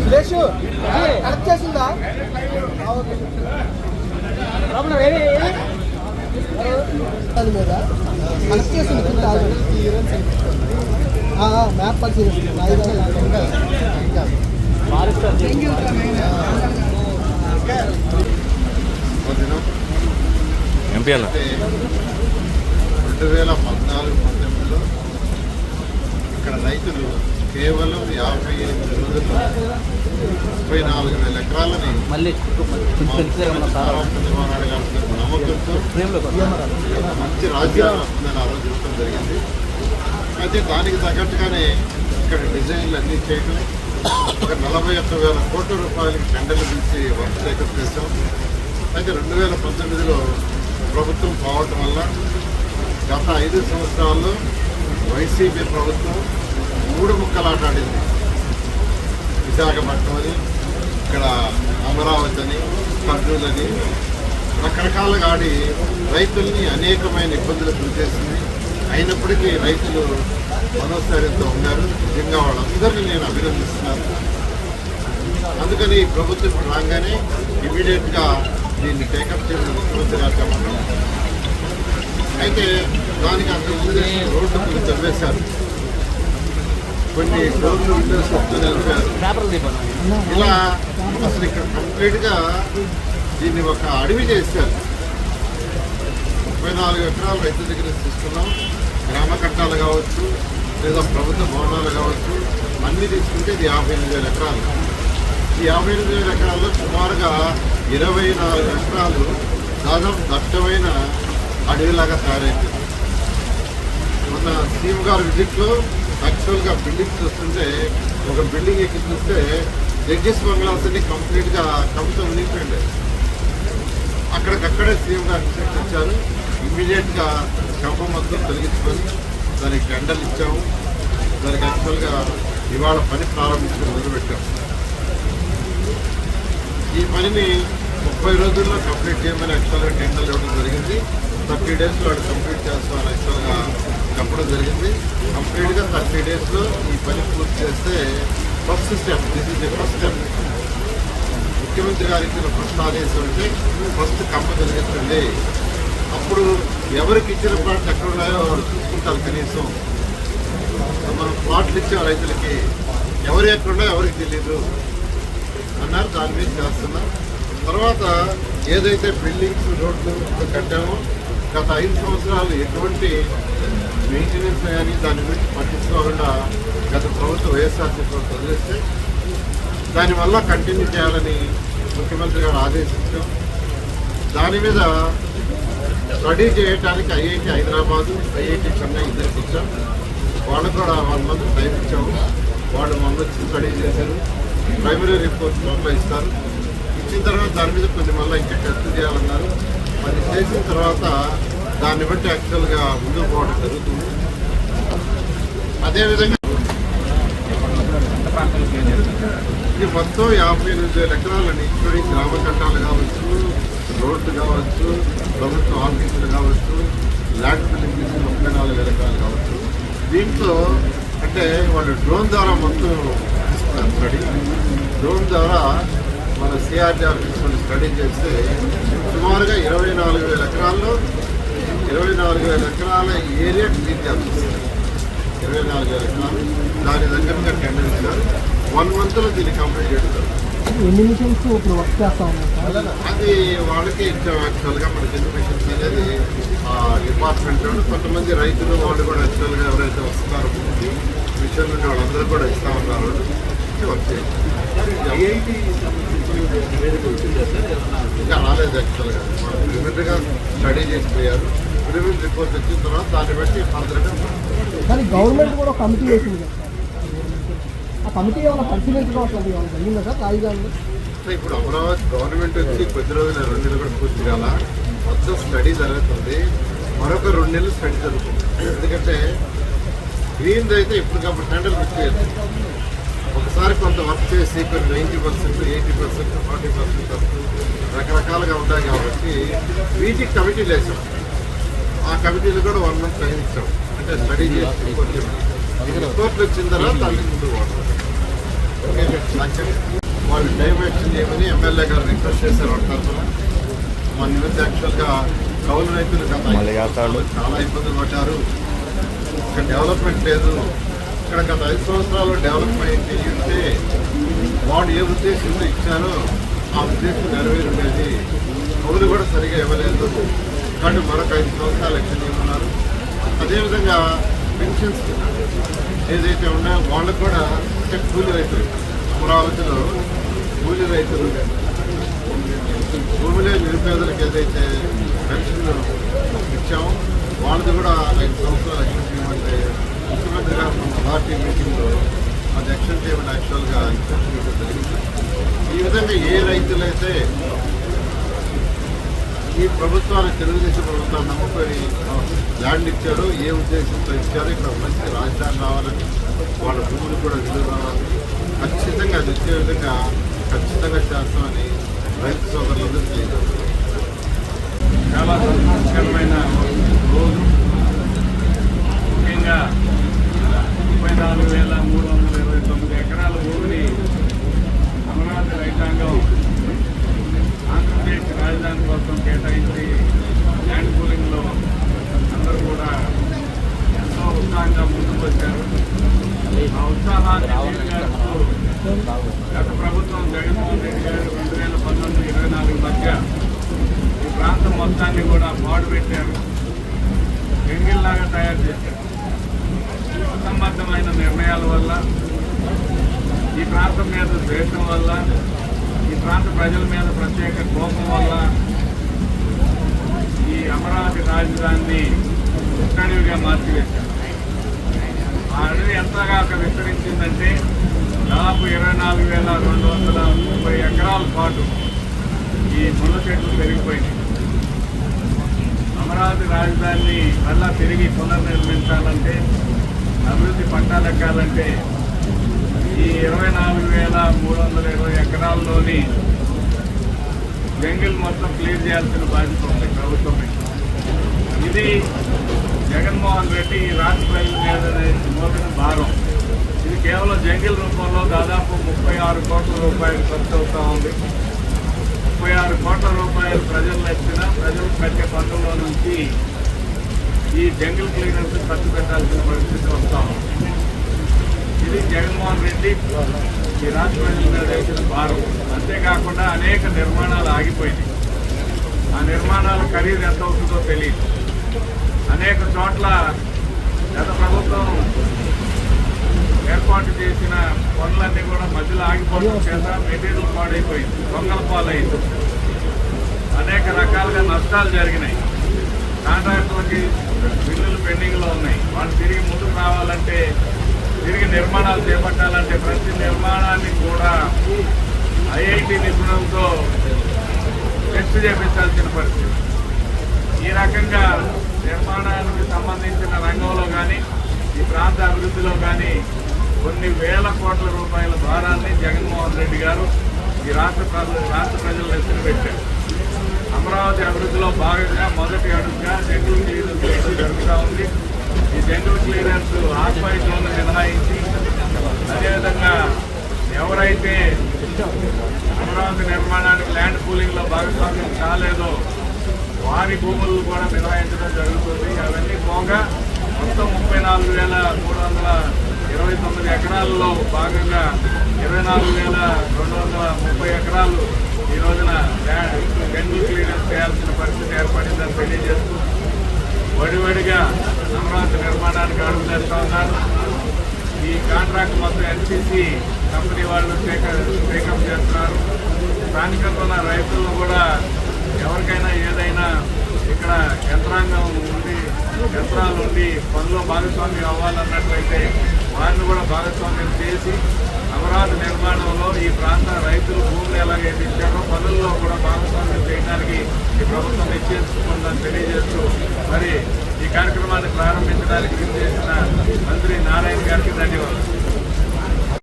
Suresh correct చేసిందా? దాని మీద కనెక్ట్ చేసింది కింద మ్యాప్ అంటే రెండు వేల పద్నాలుగు పంతొమ్మిదిలో ఇక్కడ రైతులు కేవలం యాభై ఎనిమిది రోజుల్లో ముప్పై నాలుగు వేల ఎకరాలని మళ్ళీ చంద్రబాబు నమ్మకంతో మంచి రాజ్యాంగం వస్తుందని ఆ రోజు ఇవ్వడం జరిగింది. అయితే దానికి తగ్గట్టుగానే ఇక్కడ డిజైన్లు అన్నీ చేయడం ఒక నలభై ఒక్క వేల కోట్ల రూపాయలకి టెండర్లు పిలిచి వర్క్ సేకరణ చేశాం. అయితే రెండు వేల పంతొమ్మిదిలో ప్రభుత్వం పోవటం వల్ల గత ఐదు సంవత్సరాల్లో వైసీపీ ప్రభుత్వం మూడు ముక్కలాట ఆడింది. విశాఖపట్నం అని ఇక్కడ అమరావతి అని కర్నూలని అని రకరకాలుగా ఆడి రైతుల్ని అనేకమైన ఇబ్బందులు గురిచేసింది అయినప్పటికీ రైతులు మనోస్థైర్యంతో ఉన్నారు. నిజంగా వాళ్ళందరినీ నేను అభినందిస్తున్నాను. అందుకని ప్రభుత్వం ఇప్పుడు రాగానే ఇమీడియట్గా దీన్ని టేకప్ చేయడం ముఖ్యమంత్రి గారు అయితే దానికి అంత ముందే రోడ్డు కొన్ని తవ్వేశారు. కొన్ని విండోస్ నిలిపారు. దీపాలు ఇలా అసలు ఇక్కడ కంప్లీట్గా దీన్ని ఒక అడవి చేశారు. ముప్పై నాలుగు ఎకరాలు రైతుల దగ్గర తీసుకున్నాం. గ్రామ కట్టాలు కావచ్చు లేదా ప్రభుత్వ భవనాలు కావచ్చు అన్ని తీసుకుంటే ఇది యాభై ఎనిమిది వేల ఎకరాలు. ఈ యాభై ఎనిమిది వేల ఎకరాల్లో సుమారుగా ఇరవై నాలుగు ఎకరాలు దాదాపు దట్టమైన అడవిలాగా తయారైంది. మొన్న సీఎం గారి విజిట్లో యాక్చువల్గా బిల్డింగ్ చూస్తుంటే ఒక బిల్డింగ్ ఎక్కి చూస్తే జడ్జెస్ బంగ్లాస్ అన్ని కంప్లీట్గా కవిత మునిగిపోయింది అక్కడికక్కడే సీఎం గారు ఇన్స్ట్రక్షన్ ఇచ్చారు ఇమ్మీడియట్గా కంప మొత్తం తొలగించుకొని దానికి టెండర్లు ఇచ్చాము. దానికి యాక్చువల్గా ఇవాళ పని ప్రారంభించడం మొదలుపెట్టాం. ఈ పనిని ముప్పై రోజుల్లో కంప్లీట్ చేయమని యాక్చువల్గా టెండర్లు ఇవ్వడం జరిగింది. థర్టీ డేస్లో వాడు కంప్లీట్ చేస్తామని యాక్చువల్గా చెప్పడం జరిగింది. కంప్లీట్గా థర్టీ డేస్లో ఈ పని పూర్తి చేస్తే first step this is the first step ముఖ్యమంత్రి గారు ఇచ్చిన ఫస్ట్ ఆదేశం అంటే ఫస్ట్ కంప జరిగించండి అప్పుడు ఎవరికి ఇచ్చిన ప్లాట్లు ఎక్కడ ఉన్నాయో వాళ్ళు చూసుకుంటారు కనీసం. మనం ప్లాట్లు ఇచ్చే రైతులకి ఎవరు ఎక్కడ ఉన్నాయో ఎవరికి తెలియదు అన్నారు. దాని మీద చేస్తున్నాం తర్వాత ఏదైతే బిల్డింగ్స్ రోడ్లు కట్టామో గత ఐదు సంవత్సరాలు ఎటువంటి మెయింటెనెన్స్ కానీ దాని గురించి పట్టించుకోకుండా గత ప్రభుత్వం వైఎస్ఆర్సీ ప్రభుత్వం వదిలేస్తే దానివల్ల కంటిన్యూ చేయాలని ముఖ్యమంత్రి గారు ఆదేశించాం దాని మీద స్టడీ చేయడానికి ఐఐటి హైదరాబాదు ఐఐటి చెన్నై ఇద్దరికి ఇచ్చాం వాళ్ళు కూడా వన్ మంత్ టైం ఇచ్చాము వాళ్ళు మమ్మల్ని వచ్చి స్టడీ చేశారు. ప్రైమరీ రిపోర్ట్ లోపల ఇస్తారు. ఇచ్చిన తర్వాత దాని మీద కొన్ని మళ్ళీ ఇంకా టెస్ట్ చేయాలన్నారు. అది చేసిన తర్వాత దాన్ని బట్టి యాక్చువల్గా ముందుకు పోవడం జరుగుతుంది. అదేవిధంగా ఇది మొత్తం యాభై ఎనిమిది వేల ఎకరాలని ఇక్కడ గ్రామ చట్టాలు కావచ్చు రోడ్లు కావచ్చు ప్రభుత్వ ఆఫీసులు కావచ్చు ల్యాండ్ బిల్డింగ్ ముప్పై నాలుగు ఎకరాలు కావచ్చు. దీంట్లో అంటే వాళ్ళు డ్రోన్ ద్వారా మొత్తం స్టడీ. డ్రోన్ ద్వారా మన సిఆర్టీ ఆఫీస్ వాళ్ళు స్టడీ చేస్తే సుమారుగా ఇరవై నాలుగు వేల ఎకరాల్లో ఇరవై నాలుగు వేల ఎకరాల ఏరియా క్లీన్ చేస్తారు ఇరవై నాలుగు వేల ఎకరాలు. దాని దగ్గరగా టెండర్ ఇచ్చారు. వన్ మంత్లో దీన్ని కంప్లీట్ చేస్తారు. ఎన్ని మిషన్స్ ఇప్పుడు వర్క్ చేస్తా ఉన్నాం అది వాళ్ళకి యాక్చువల్గా మన జనరేషన్స్ అనేది ఆ డిపార్ట్మెంట్ కొంతమంది రైతులు వాళ్ళు కూడా యాక్చువల్గా ఎవరైతే వస్తున్నారో మిషన్ నుండి వాళ్ళందరూ కూడా ఇస్తా ఉన్నారు. వర్క్ చేయాలి. ఇంకా రాలేదు యాక్చువల్గా వాళ్ళు ప్రిలిమినరీగా స్టడీ చేసిపోయారు ప్రిలిమినరీ రిపోర్ట్ వచ్చిన తర్వాత దాన్ని బట్టి ఫర్దర్గా కానీ గవర్నమెంట్ కూడా కమిటీ వేసింది. కదా ఆ కమిటీ ఏమైనా పరిశీలించడం ఏమైనా జరిగిందా సార్? రాజధాని సో ఇప్పుడు అమరావతి గవర్నమెంట్ వచ్చి కొద్ది రోజులు రెండు నెలలు కూడా పూర్తి కాల మొత్తం స్టడీ జరుగుతుంది. మరొక రెండు నెలలు స్టడీ జరుగుతుంది. ఎందుకంటే గ్రీన్ అయితే ఇప్పటికప్పుడు టెండర్లు పెట్టేయచ్చు ఒకసారి కొంత వర్క్ చేసి కొన్ని ninety percent eighty percent forty percent రకరకాలుగా ఉంటాయి కాబట్టి వీటికి కమిటీలు వేసాం. ఆ కమిటీలు కూడా వన్ మంత్ టైం ఇచ్చాం. అంటే స్టడీ చేసి కొంచెం రిపోర్ట్లు వచ్చిన తర్వాత తల్లి ముందు. వాళ్ళు టైం యాక్షన్ చేయమని ఎమ్మెల్యే గారు రిక్వెస్ట్ చేశారు తరఫున మన నిమిత్తం యాక్చువల్గా కౌలు రైతులు. చాలా ఇబ్బందులు పడ్డారు. ఇక్కడ డెవలప్మెంట్ లేదు. ఇక్కడ గత ఐదు సంవత్సరాలు డెవలప్మెంట్ ఉంటే వాడు ఏ ఉద్దేశంతో ఇచ్చారో ఆ ఉద్దేశం నెరవేరు ఉండేది కౌలు కూడా సరిగా ఇవ్వలేదు. కానీ మరొక ఐదు సంవత్సరాలు ఎక్షన్ ఉన్నారు అదేవిధంగా పెన్షన్స్ ఏదైతే ఉన్నాయో వాళ్ళకు కూడా అంటే కూలి రైతులు. అమరావతిలో కూలి రైతులు భూమిలో నిరుపేదలకు ఏదైతే పెన్షన్ ఇచ్చామో వాళ్ళది కూడా ఐదు సంవత్సరాలు ఎక్షన్ చేయమంటే ముఖ్యమంత్రి గారు మన పార్టీ మీటింగ్లో అది ఎక్షన్ చేయమని యాక్చువల్గా ఎక్షన్ జరిగింది ఈ విధంగా ఏ రైతులైతే ఈ ప్రభుత్వాన్ని తెలుగుదేశం ప్రభుత్వాన్ని నమ్ముకొని ల్యాండ్ ఇచ్చారో ఏ ఉద్దేశంతో ఇచ్చారో ఇక్కడ మంచి రాజధాని రావాలని వాళ్ళ భూములు కూడా విలువ రావాలి. ఖచ్చితంగా అది వచ్చే విధంగా ఖచ్చితంగా చేస్తామని రైతు సోదరులందరూ తెలియజేస్తారు చాలా సంతోషకరమైన రోజు. ముఖ్యంగా ముప్పై నాలుగు వేల మూడు వందల ఇరవై తొమ్మిది ఎకరాల భూమిని అమరావతి రైతాంగం ఆంధ్రప్రదేశ్ రాజధాని కోసం కేటాయించి ల్యాండ్ పూలింగ్లో అందరూ కూడా ఎంతో ఉత్సాహంగా ముందుకు వచ్చారు. ఆ ఉత్సాహాన్ని గత ప్రభుత్వం జగన్మోహన్ రెడ్డి గారు రెండు వేల పంతొమ్మిది ఇరవై నాలుగు మధ్య ఈ ప్రాంతం మొత్తాన్ని కూడా పాడు పెట్టారు. ఎంగిల్లాగా తయారు చేశారు. అసంబద్ధమైన నిర్ణయాల వల్ల ఈ ప్రాంతం మీద ద్వేషం వల్ల ప్రాంత ప్రజల మీద ప్రత్యేక కోపం వల్ల ఈ అమరావతి రాజధానిని ఉత్తడివిగా మార్చివేశారు. ఆ అడవి ఎంతగా విస్తరించిందంటే దాదాపు ఇరవై నాలుగు వేల రెండు వందల ముప్పై ఎకరాల పాటు ఈ ముళ్ళ చెట్లు పెరిగిపోయినాయి. అమరావతి రాజధానిని మళ్ళా తిరిగి పునర్నిర్మించాలంటే అభివృద్ధి పట్టాలెక్కాలంటే ఈ ఇరవై నాలుగు వేల మూడు వందల ఇరవై ఎకరాల్లోని జంగిల్ మొత్తం క్లియర్ చేయాల్సిన బాధ్యత ఉంది ప్రభుత్వం ఇది జగన్మోహన్ రెడ్డి రాష్ట్ర ప్రజల మీద మోపిన భారం. ఇది కేవలం జంగిల్ రూపంలో దాదాపు ముప్పై ఆరు కోట్ల రూపాయలు ఖర్చు అవుతూ ఉంది. ముప్పై ఆరు కోట్ల రూపాయలు ప్రజలు ఇచ్చిన ప్రజలు కట్టే పనుల్లో నుంచి ఈ జంగిల్ క్లీనర్స్ ఖర్చు పెట్టాల్సిన పరిస్థితి వస్తూ ఉంది. ఇది జగన్మోహన్ రెడ్డి ఈ రాష్ట్ర ప్రజల భారం అంతేకాకుండా అనేక నిర్మాణాలు ఆగిపోయినాయి. ఆ నిర్మాణాల ఖరీదు ఎంత అవుతుందో తెలియదు. అనేక చోట్ల గత ప్రభుత్వం ఏర్పాటు చేసిన పనులన్నీ కూడా మధ్యలో ఆగిపోవడం చేత మెటీరియల్ పాడైపోయింది దొంగల పాలైంది. అనేక రకాలుగా నష్టాలు జరిగినాయి. కాంట్రాక్టులకి బిల్లులు పెండింగ్లో ఉన్నాయి. వాళ్ళు తిరిగి ముందుకు రావాలంటే తిరిగి నిర్మాణాలు చేపట్టాలంటే ప్రతి నిర్మాణాన్ని కూడా ఐఐటి నిపుణులతో టెస్ట్ చేపించాల్సిన పరిస్థితి. ఈ రకంగా నిర్మాణానికి సంబంధించిన రంగంలో కానీ ఈ ప్రాంత అభివృద్ధిలో కానీ కొన్ని వేల కోట్ల రూపాయల భారాన్ని జగన్మోహన్ రెడ్డి గారు ఈ రాష్ట్ర ప్రజలు రాష్ట్ర ప్రజలు ఎత్తున పెట్టారు. అమరావతి అభివృద్ధిలో భాగంగా మొదటి అడుగుగా జంగుల్ చేయడం జరుగుతూ ఉంది. ఈ జంగుల్ క్లియరెన్స్ ఆక్పై మినహాయించి అదేవిధంగా ఎవరైతే అమరావతి నిర్మాణానికి ల్యాండ్ పూలింగ్లో భాగస్వామ్యం కాలేదో వారి భూములను కూడా మినహాయించడం జరుగుతుంది. అవన్నీ పోగా మొత్తం ముప్పై నాలుగు వేల మూడు వందల ఇరవై తొమ్మిది ఎకరాల్లో భాగంగా ఇరవై నాలుగు వేల రెండు వందల ముప్పై ఎకరాలు ఈ రోజున గంగులు క్లియరెన్స్ చేయాల్సిన పరిస్థితి ఏర్పడిందని తెలియజేస్తూ వడివడిగా అమరావతి నిర్మాణానికి అడుగులేస్తా ఉన్నారు. ఈ కాంట్రాక్ట్ మొత్తం ఎన్సీసీ కంపెనీ వాళ్ళు టేకప్ టేకప్ చేస్తున్నారు. స్థానికంగా ఉన్న రైతులను కూడా ఎవరికైనా ఏదైనా ఇక్కడ యంత్రాంగం ఉండి యంత్రాలు ఉండి పనిలో భాగస్వామ్యం అవ్వాలన్నట్లయితే వారిని కూడా భాగస్వామ్యం చేసి అమరావతి నిర్మాణంలో ఈ ప్రాంత రైతులు భూములు ఎలాగైతే ఇచ్చారో పనుల్లో కూడా భాగస్వామ్యం చేయడానికి ఈ ప్రభుత్వం నిశ్చయించుకుందని తెలియజేస్తూ మరి ఈ కార్యక్రమాన్ని ప్రారంభించడానికి చేసిన మంత్రి నారాయణ గారికి ధన్యవాదాలు.